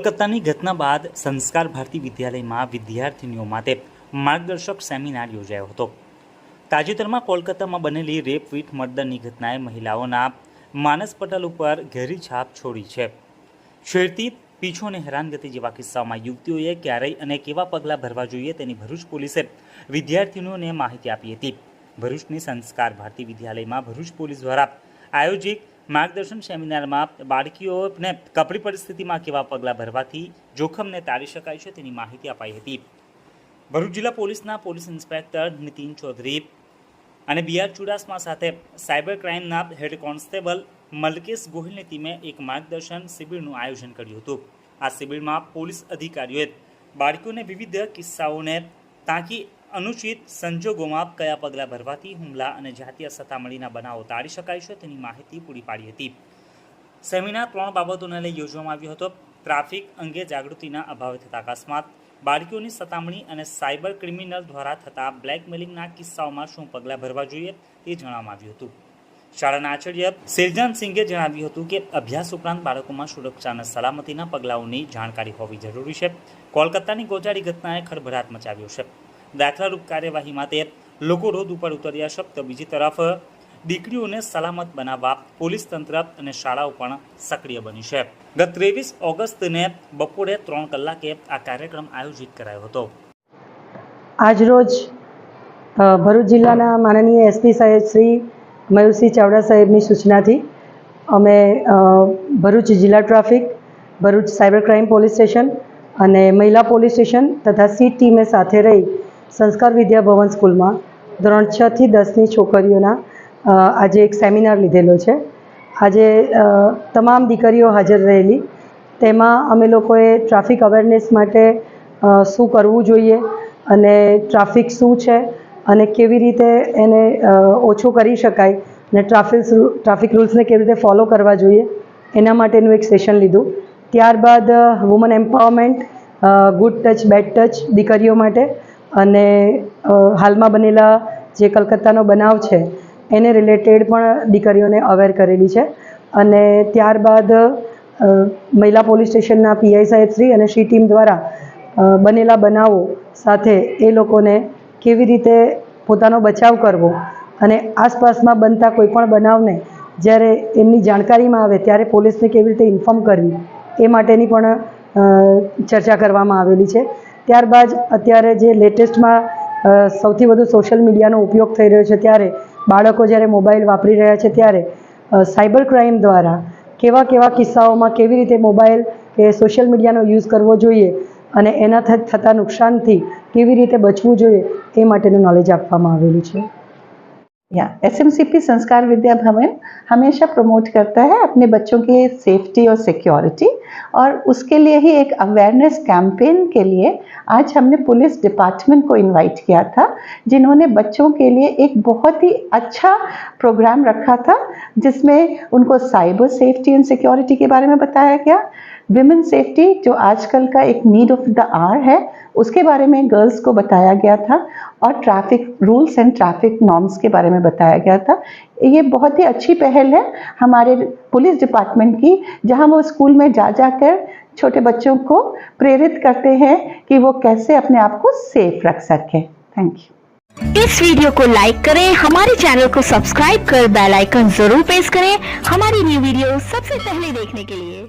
કોલકાતાની ઘટના બાદ સંસ્કાર ભારતી વિદ્યાલયમાં વિદ્યાર્થીનીઓ માટે માર્ગદર્શક સેમિનાર યોજાયો હતો. તાજેતરમાં કોલકાતામાં બનેલી રેપ વિથ મર્ડરની ઘટનાએ મહિલાઓના માનસ પટલ ઉપર ઘેરી છાપ છોડી છે. છેડતી પીછો અને હેરાનગતિ જેવા કિસ્સાઓમાં યુવતીઓએ ક્યારેય અને કેવા પગલાં ભરવા જોઈએ તેની ભરૂચ પોલીસે વિદ્યાર્થીનીઓને માહિતી આપી હતી. ભરૂચની સંસ્કાર ભારતી વિદ્યાલયમાં ભરૂચ પોલીસ દ્વારા આયોજિત માર્ગદર્શન સેમિનારમાં બાળકીઓને કપરી પરિસ્થિતિમાં કેવા પગલાં ભરવાથી જોખમને ટાળી શકાય છે તેની માહિતી અપાઈ હતી. ભરૂચ જિલ્લા પોલીસના પોલીસ ઇન્સ્પેક્ટર નીતિન ચૌધરી અને બીઆર ચુડાસમા સાથે સાયબર ક્રાઇમના હેડ કોન્સ્ટેબલ મલકેશ ગોહિલની ટીમે એક માર્ગદર્શન શિબિરનું આયોજન કર્યું હતું. આ શિબિરમાં પોલીસ અધિકારીઓએ બાળકીઓને વિવિધ કિસ્સાઓને તાકી અનુચિત સંજોગોમાં કયા પગલાં ભરવાથી હુમલા અને જાતીય સતામણીના બનાવો ટાળી શકાય છે તેની માહિતી પૂરી પાડી હતી. સેમિનાર ત્રણ બાબતોને લઈ યોજવામાં આવ્યો હતો. ટ્રાફિક અંગે જાગૃતિના અભાવે થતા અકસ્માત, બાળકીઓની સતામણી અને સાયબર ક્રિમિનલ દ્વારા થતા બ્લેકમેલિંગના કિસ્સાઓમાં શું પગલાં ભરવા જોઈએ તે જણાવવામાં આવ્યું હતું. શાળાના આચાર્ય સિરજન સિંઘે જણાવ્યું હતું કે અભ્યાસ ઉપરાંત બાળકોમાં સુરક્ષા અને સલામતીના પગલાઓની જાણકારી હોવી જરૂરી છે. કોલકાતાની ગોજારી ઘટનાએ ખળભળાટ મચાવ્યો છે. દાખલારૂપ કાર્યવાહી માટે લોકો રોડ ઉપર ઉતર્યા તો બીજી તરફ, દીકરીઓને સલામત બનાવવા પોલીસ તંત્ર અને શાળાઓ પણ સક્રિય બની છે. ગત ત્રેવીસ ઓગસ્ટને બપોરે ત્રણ કલાકે આ કાર્યક્રમ આયોજિત કરાયો હતો. આજરોજ ભરૂચ જિલ્લાના માનનીય એસપી સાહેબ શ્રી મયુરસિંહ ચાવડા સાહેબની સૂચનાથી અમે ભરૂચ જિલ્લા traffic, Bharuch cyber crime police station અને મહિલા પોલીસ સ્ટેશન તથા સી ટીમે સાથે રહી સંસ્કાર વિદ્યા ભવન સ્કૂલમાં ધોરણ છ થી દસની છોકરીઓના આજે એક સેમિનાર લીધેલો છે. આજે તમામ દીકરીઓ હાજર રહેલી. તેમાં અમે લોકોએ ટ્રાફિક અવેરનેસ માટે શું કરવું જોઈએ અને ટ્રાફિક શું છે અને કેવી રીતે એને ઓછું કરી શકાય અને ટ્રાફિક ટ્રાફિક રૂલ્સને કેવી રીતે ફોલો કરવા જોઈએ, એના માટેનું એક સેશન લીધું. ત્યારબાદ woman empowerment good touch bad touch દીકરીઓ માટે અને હાલમાં બનેલા જે કલકત્તાનો બનાવ છે, એને રિલેટેડ પણ દીકરીઓને અવેર કરેલી છે. અને ત્યારબાદ મહિલા પોલીસ સ્ટેશનના પીઆઈ સાહેબ શ્રી અને શ્રી ટીમ દ્વારા બનેલા બનાવો સાથે એ લોકોને કેવી રીતે પોતાનો બચાવ કરવો અને આસપાસમાં બનતા કોઈપણ બનાવને જ્યારે એમની જાણકારીમાં આવે ત્યારે પોલીસને કેવી રીતે ઇન્ફોર્મ કરવી એ માટેની પણ ચર્ચા કરવામાં આવેલી છે. ત્યારબાદ અત્યારે જે લેટેસ્ટમાં સૌથી વધુ સોશિયલ મીડિયાનો ઉપયોગ થઈ રહ્યો છે ત્યારે બાળકો જ્યારે મોબાઈલ વાપરી રહ્યા છે ત્યારે સાયબર ક્રાઇમ દ્વારા કેવા કેવા કિસ્સાઓમાં કેવી રીતે મોબાઈલ કે સોશિયલ મીડિયાનો યુઝ કરવો જોઈએ અને એના થતા નુકસાનથી કેવી રીતે બચવું જોઈએ એ માટેનું નોલેજ આપવામાં આવેલું છે. या एसएमसीपी संस्कार विद्या भवन हमेशा प्रमोट करता है अपने बच्चों की सेफ्टी और सिक्योरिटी और उसके लिए ही एक अवेयरनेस कैंपेन के लिए आज हमने पुलिस डिपार्टमेंट को इनवाइट किया था, जिन्होंने बच्चों के लिए एक बहुत ही अच्छा प्रोग्राम रखा था, जिसमें उनको साइबर सेफ्टी एंड सिक्योरिटी के बारे में बताया गया विमेन सेफ्टी जो आजकल का एक नीड ऑफ़ द आर है उसके बारे में गर्ल्स को बताया गया था और traffic rules and traffic norms के बारे में बताया गया था। ये बहुत ही अच्छी पहल है हमारे पुलिस डिपार्टमेंट की, जहाँ वो स्कूल में जा जाकर छोटे बच्चों को प्रेरित करते हैं कि वो कैसे अपने आप को सेफ़ रख सकें। थैंक यू इस वीडियो को लाइक करें, हमारे चैनल को सब्सक्राइब कर बेल आइकन ज़रूर प्रेस करें हमारी न्यू वीडियो सबसे पहले देखने के लिए।